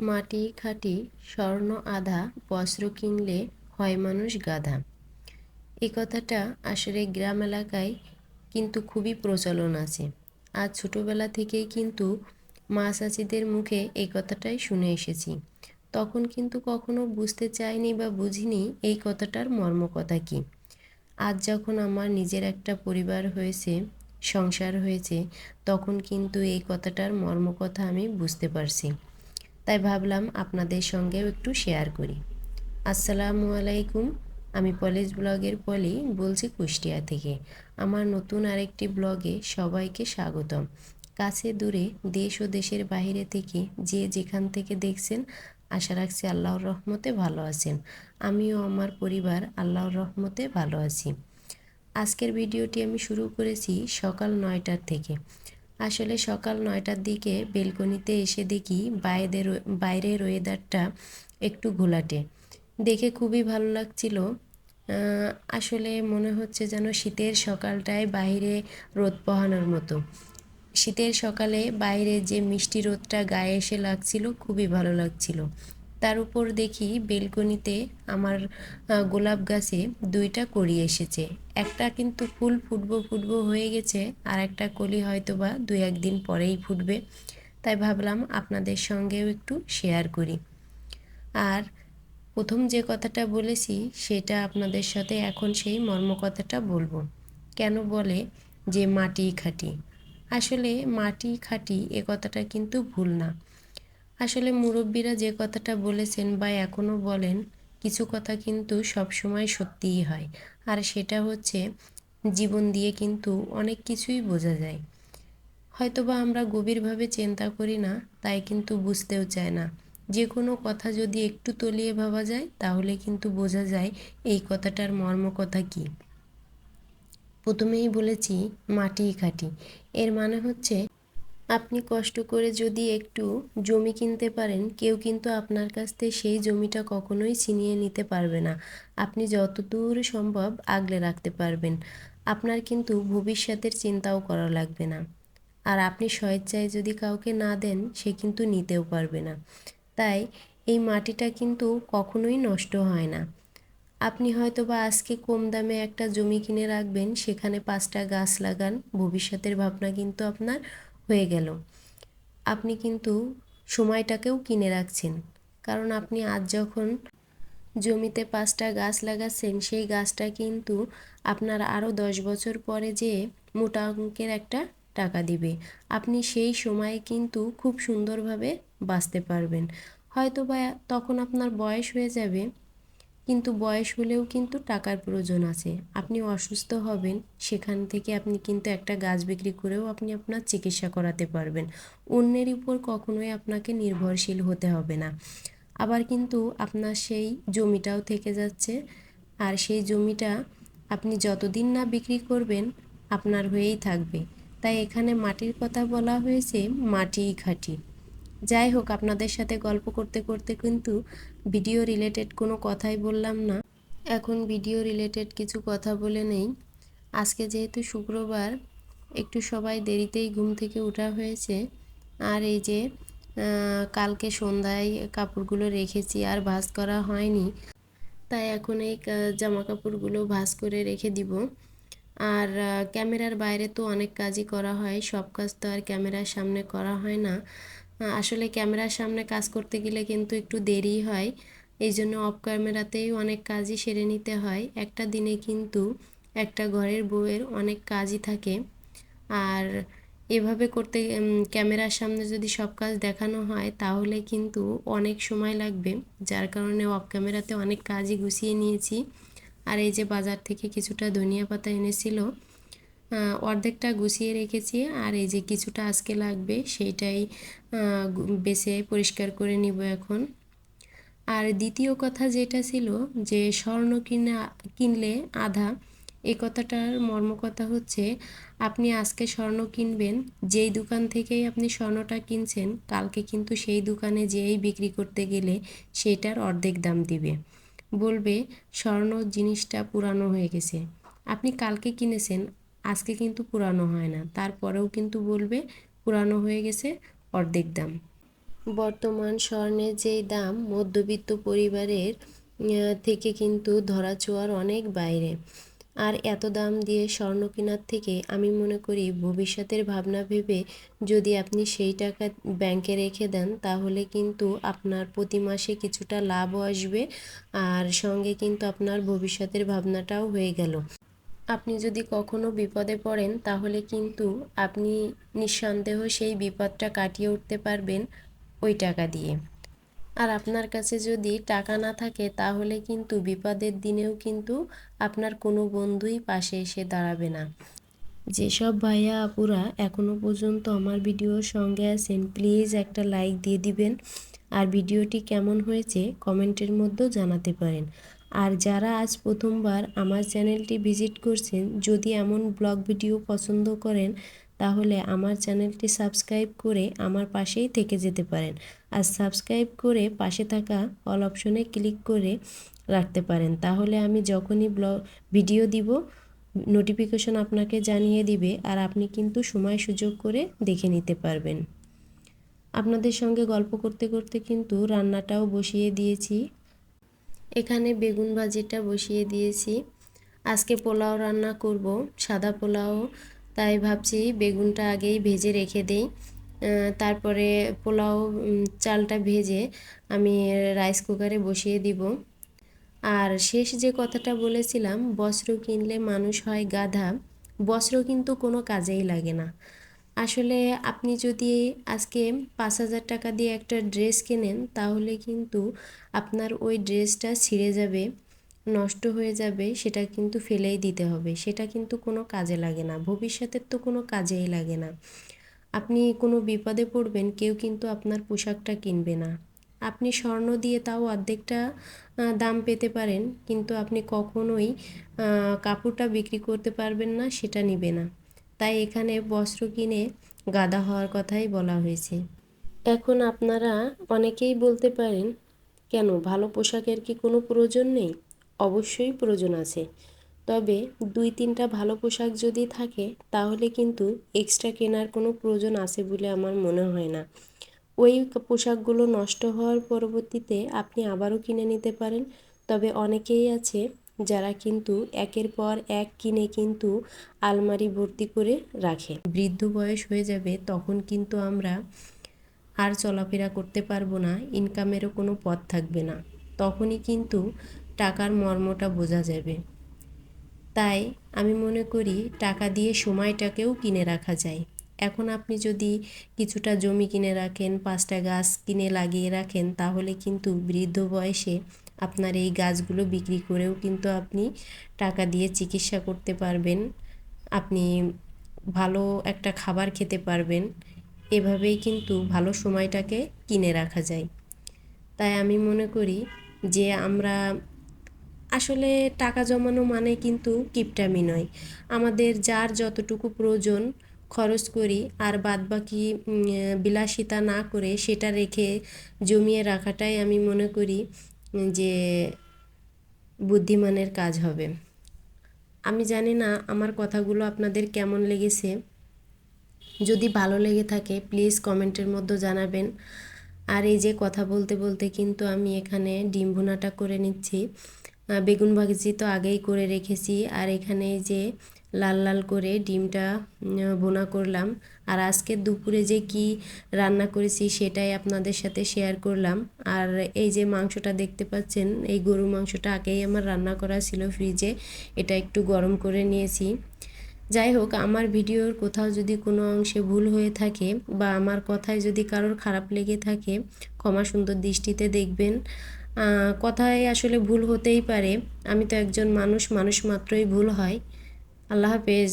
মাটি, খাটি, স্বর্ণ, আধা, বস্ত্র কিনলে হয় মানুষ গাধা। এই কথাটা আসলে গ্রাম এলাকায় কিন্তু খুবই প্রচলন আছে। আর ছোটোবেলা থেকেই কিন্তু মা চাচিদের মুখে এই কথাটাই শুনে এসেছি। তখন কিন্তু কখনো বুঝতে চাইনি বা বুঝিনি এই কথাটার মর্ম কথা কী। আজ যখন আমার নিজের একটা পরিবার হয়েছে, সংসার হয়েছে, তখন কিন্তু এই কথাটার মর্ম কথা আমি বুঝতে পারছি। তাই ভাবলাম আপনাদের সঙ্গেও একটু শেয়ার করি। আসসালামু আলাইকুম, আমি পলেজ ব্লগের পলি বলছি কুষ্টিয়া থেকে। আমার নতুন আরেকটি ব্লগে সবাইকে স্বাগতম। কাছে দূরে দেশ ও দেশের বাইরে থেকে যে যেখান থেকে দেখছেন, আশা রাখছি আল্লাহর রহমতে ভালো আছেন। আমিও আমার পরিবার আল্লাহর রহমতে ভালো আছি। আজকের ভিডিওটি আমি শুরু করেছি সকাল নয়টার থেকে। আসলে সকাল নয়টার দিকে বেলকনিতে এসে দেখি বাইরের বাইরের ওয়েদারটা একটু ঘোলাটে। দেখে খুবই ভালো লাগছিল। আসলে মনে হচ্ছে যেন শীতের সকালটায় বাইরে রোদ পোহানোর মতো। শীতের সকালে বাইরে যে মিষ্টি রোদটা গায়ে এসে লাগছিল, খুবই ভালো লাগছিল। তার উপর দেখি বেলকনিতে আমার গোলাপ গাছে দুইটা কলি এসেছে। একটা কিন্তু ফুল ফুটবো ফুটবো হয়ে গেছে আর একটা কলি হয়তো বা দু একদিন পরেই ফুটবে। তাই ভাবলাম আপনাদের সঙ্গেও একটু শেয়ার করি। আর প্রথম যে কথাটা বলেছি সেটা আপনাদের সাথে এখন সেই মর্ম কথাটা বলব। কেন বলে যে মাটি খাটি? আসলে মাটি খাটি এ কথাটা কিন্তু ভুল না। আসলে মুরব্বীরা যে কথাটা বলেছেন বা এখনও বলেন, কিছু কথা কিন্তু সবসময় সত্যিই হয়। আর সেটা হচ্ছে, জীবন দিয়ে কিন্তু অনেক কিছুই বোঝা যায়। হয়তোবা আমরা গভীরভাবে চিন্তা করি না, তাই কিন্তু বুঝতেও চায় না। যে কোনো কথা যদি একটু তলিয়ে ভাবা যায়, তাহলে কিন্তু বোঝা যায় এই কথাটার মর্ম কথা কী। প্রথমেই বলেছি, মাটি খাটি। এর মানে হচ্ছে আপনি কষ্ট করে যদি একটু জমি কিনতে পারেন, কেউ কিন্তু আপনার কাছ থেকে সেই জমিটা কখনোই ছিনিয়ে নিতে পারবে না। আপনি যতদূর সম্ভব আগলে রাখতে পারবেন। আপনার কিন্তু ভবিষ্যতের চিন্তাও করা লাগবে না। আর আপনি স্বেচ্ছায় যদি কাউকে না দেন, সে কিন্তু নিতেও পারবে না। তাই এই মাটিটা কিন্তু কখনোই নষ্ট হয় না। আপনি হয়তো বা আজকে কম দামে একটা জমি কিনে রাখবেন, সেখানে পাঁচটা গাছ লাগান, ভবিষ্যতের ভাবনা কিন্তু আপনার হয়ে গেল। আপনি কিন্তু সময়টাকেও কিনে রাখছেন। কারণ আপনি আজ যখন জমিতে পাঁচটা গাছ লাগাচ্ছেন, সেই গাছটা কিন্তু আপনার আরও দশ বছর পরে যে মোটা অঙ্কের একটা টাকা দিবে। আপনি সেই সময়ে কিন্তু খুব সুন্দরভাবে বাঁচতে পারবেন। হয়তো বা তখন আপনার বয়স হয়ে যাবে কিন্তু বয়স হলেও কিন্তু টাকার প্রয়োজন আছে। আপনি অসুস্থ হবেন, সেখান থেকে আপনি কিন্তু একটা গাছ বিক্রি করেও আপনি আপনার চিকিৎসা করাতে পারবেন। অন্যের উপর কখনোই আপনাকে নির্ভরশীল হতে হবে না। আবার কিন্তু আপনার সেই জমিটাও থেকে যাচ্ছে। আর সেই জমিটা আপনি যতদিন না বিক্রি করবেন, আপনার হয়েই থাকবে। তাই এখানে মাটির কথা বলা হয়েছে, মাটিই খাঁটি যাই হোক, আপনাদের সাথে গল্প করতে করতে কিন্তু ভিডিও রিলেটেড কোনো কথাই বললাম না। এখন ভিডিও রিলেটেড কিছু কথা বলে নেই। আজকে যেহেতু শুক্রবার, একটু সবাই দেরিতেই ঘুম থেকে ওঠা হয়েছে। আর এই যে কালকে সন্ধ্যায় কাপড়গুলো রেখেছি, আর ভাজ করা হয়নি। তাই এখন এই জামা কাপড়গুলো ভাজ করে রেখে দিব। আর ক্যামেরার বাইরে তো অনেক কাজই করা হয়, সব কাজ তো আর ক্যামেরার সামনে করা হয় না। আসলে ক্যামেরার সামনে কাজ করতে গেলে কিন্তু একটু দেরি হয়। এই জন্য অফ ক্যামেরাতেই অনেক কাজই সেরে নিতে হয়। একটা দিনে কিন্তু একটা ঘরের বউয়ের অনেক কাজই থাকে। আর এভাবে করতে ক্যামেরার সামনে যদি সব কাজ দেখানো হয়, তাহলে কিন্তু অনেক সময় লাগবে। যার কারণে অফ ক্যামেরাতে অনেক কাজই গুছিয়ে নিয়েছি। আর এই যে বাজার থেকে কিছুটা ধনিয়া পাতা এনেছিল অর্ধেকটা গুছিয়ে রেখেছি আর এই যে কিছুটা আজকে লাগবে সেইটাই বেছে পরিষ্কার করে নিব এখন। আর দ্বিতীয় কথা যেটা ছিল যে স্বর্ণ কিনা, কিনলে আধা এই কথাটার মর্মকথা হচ্ছে আপনি আজকে স্বর্ণ কিনবেন, যেই দোকান থেকেই আপনি স্বর্ণটা কিনছেন, কালকে কিন্তু সেই দোকানে যেই বিক্রি করতে গেলে সেটার অর্ধেক দাম দিবে। বলবে স্বর্ণ জিনিসটা পুরানো হয়ে গেছে। আপনি কালকে কিনেছেন আজকে কিন্তু পুরানো হয় না। তারপরেও কিন্তু বলবে, পুরানো হয়ে গেছে অর্ধেক দাম। বর্তমান স্বর্ণের যেই দাম, মধ্যবিত্ত পরিবারের থেকে কিন্তু ধরা ধরাছোঁয়ার অনেক বাইরে। আর এত দাম দিয়ে স্বর্ণ কেনার থেকে আমি মনে করি, ভবিষ্যতের ভাবনা ভেবে যদি আপনি সেই টাকা ব্যাংকে রেখে দেন, তাহলে কিন্তু আপনার প্রতি মাসে কিছুটা লাভও আসবে। আর সঙ্গে কিন্তু আপনার ভবিষ্যতের ভাবনাটাও হয়ে গেল। আপনি যদি কখনো বিপদে পড়েন, তাহলে কিন্তু আপনি নিঃসন্দেহ সেই বিপদটা কাটিয়ে উঠতে পারবেন ওই টাকা দিয়ে। আর আপনার কাছে যদি টাকা না থাকে, তাহলে কিন্তু বিপদের দিনেও কিন্তু আপনার কোনো বন্ধুই পাশে এসে দাঁড়াবে না। যেসব ভাইয়া আপুরা এখনও পর্যন্ত আমার ভিডিওর সঙ্গে আছেন, প্লিজ একটা লাইক দিয়ে দিবেন। আর ভিডিওটি কেমন হয়েছে কমেন্টের মধ্যেও জানাতে পারেন। আর যারা আজ প্রথমবার আমার চ্যানেলটি ভিজিট করছেন, যদি এমন ব্লগ ভিডিও পছন্দ করেন, তাহলে আমার চ্যানেলটি সাবস্ক্রাইব করে আমার পাশেই থেকে যেতে পারেন। আর সাবস্ক্রাইব করে পাশে থাকা অল অপশনে ক্লিক করে রাখতে পারেন। তাহলে আমি যখনই ব্লগ ভিডিও দিব, নোটিফিকেশন আপনাকে জানিয়ে দিবে আর আপনি কিন্তু সময় সুযোগ করে দেখে নিতে পারবেন। আপনাদের সঙ্গে গল্প করতে করতে কিন্তু রান্নাটাও বসিয়ে দিয়েছি। এখানে বেগুন ভাজিটা বসিয়ে দিয়েছি। আজকে পোলাও রান্না করব, সাদা পোলাও। তাই ভাবছি বেগুনটা আগেই ভেজে রেখে দেই। তারপরে পোলাও চালটা ভেজে আমি রাইস কুকারে বসিয়ে দিব। আর শেষ যে কথাটা বলেছিলাম, বস্ত্র কিনলে মানুষ হয় গাধা। বস্ত্র কিন্তু কোনো কাজেই লাগে না। আসলে আপনি যদি আজকে পাঁচ হাজার টাকা দিয়ে একটা ড্রেস কেনেন, তাহলে কিন্তু আপনার ওই ড্রেসটা ছিঁড়ে যাবে, নষ্ট হয়ে যাবে, সেটা কিন্তু ফেলেই দিতে হবে। সেটা কিন্তু কোনো কাজে লাগে না, ভবিষ্যতের তো কোনো কাজেই লাগে না। আপনি কোনো বিপদে পড়বেন, কেউ কিন্তু আপনার পোশাকটা কিনবে না। আপনি স্বর্ণ দিয়ে তাও অর্ধেকটা দাম পেতে পারেন, কিন্তু আপনি কখনোই কাপড়টা বিক্রি করতে পারবেন না, সেটা নিবে না। তাই এখানে বস্ত্র কিনে গাদা হওয়ার কথাই বলা হয়েছে। এখন আপনারা অনেকেই বলতে পারেন, কেন ভালো পোশাকের কি কোনো প্রয়োজন নেই? অবশ্যই প্রয়োজন আছে। তবে দুই তিনটা ভালো পোশাক যদি থাকে, তাহলে কিন্তু এক্সট্রা কেনার কোনো প্রয়োজন আছে বলে আমার মনে হয় না। ওই পোশাকগুলো নষ্ট হওয়ার পরবর্তীতে আপনি আবারও কিনে নিতে পারেন। তবে অনেকেই আছে যারা কিন্তু একের পর এক কিনে কিন্তু আলমারি ভর্তি করে রাখে। বৃদ্ধ বয়স হয়ে যাবে, তখন কিন্তু আমরা আর চলাফেরা করতে পারব না ইনকামেরও কোনো পথ থাকবে না। তখনই কিন্তু টাকার মর্মটা বোঝা যাবে। তাই আমি মনে করি টাকা দিয়ে সময়টাকেও কিনে রাখা যায়। এখন আপনি যদি কিছুটা জমি কিনে রাখেন, পাঁচটা গাছ কিনে লাগিয়ে রাখেন, তাহলে কিন্তু বৃদ্ধ বয়সে আপনার এই গাছগুলো বিক্রি করেও কিন্তু আপনি টাকা দিয়ে চিকিৎসা করতে পারবেন। আপনি ভালো একটা খাবার খেতে পারবেন। এভাবেই কিন্তু ভালো সময়টাকে কিনে রাখা যায়। তাই আমি মনে করি যে আমরা আসলে টাকা জমানো মানে কিন্তু কিপটামি নয়। আমাদের যার যতটুকু প্রয়োজন খরচ করি আর বাদবাকি বিলাসিতা না করে সেটা রেখে জমিয়ে রাখাটাই আমি মনে করি যে বুদ্ধিমানের কাজ হবে। আমি জানি না আমার কথাগুলো আপনাদের কেমন লেগেছে। যদি ভালো লেগে থাকে প্লিজ কমেন্টের মধ্যে জানাবেন। আর এই যে কথা বলতে বলতে কিন্তু আমি এখানে ডিম্বুনাটা করে নিচ্ছি। বেগুন ভাজি তো আগেই করে রেখেছি। আর এখানে যে লাল লাল করে ডিমটা বোনা করলাম। আর আজকে দুপুরে যে কি রান্না করেছি সেটাই আপনাদের সাথে শেয়ার করলাম। আর এই যে মাংসটা দেখতে পাচ্ছেন, এই গরু মাংসটা আগেই আমার রান্না করা ছিল ফ্রিজে এটা একটু গরম করে নিয়েছি। যাই হোক, আমার ভিডিওর কোথাও যদি কোনো অংশে ভুল হয়ে থাকে বা আমার কথায় যদি কারোর খারাপ লেগে থাকে, ক্ষমা সুন্দর দৃষ্টিতে দেখবেন। কথায় আসলে ভুল হতেই পারে। আমি তো একজন মানুষ মানুষ মাত্রই ভুল হয়। আল্লাহ হাফেজ।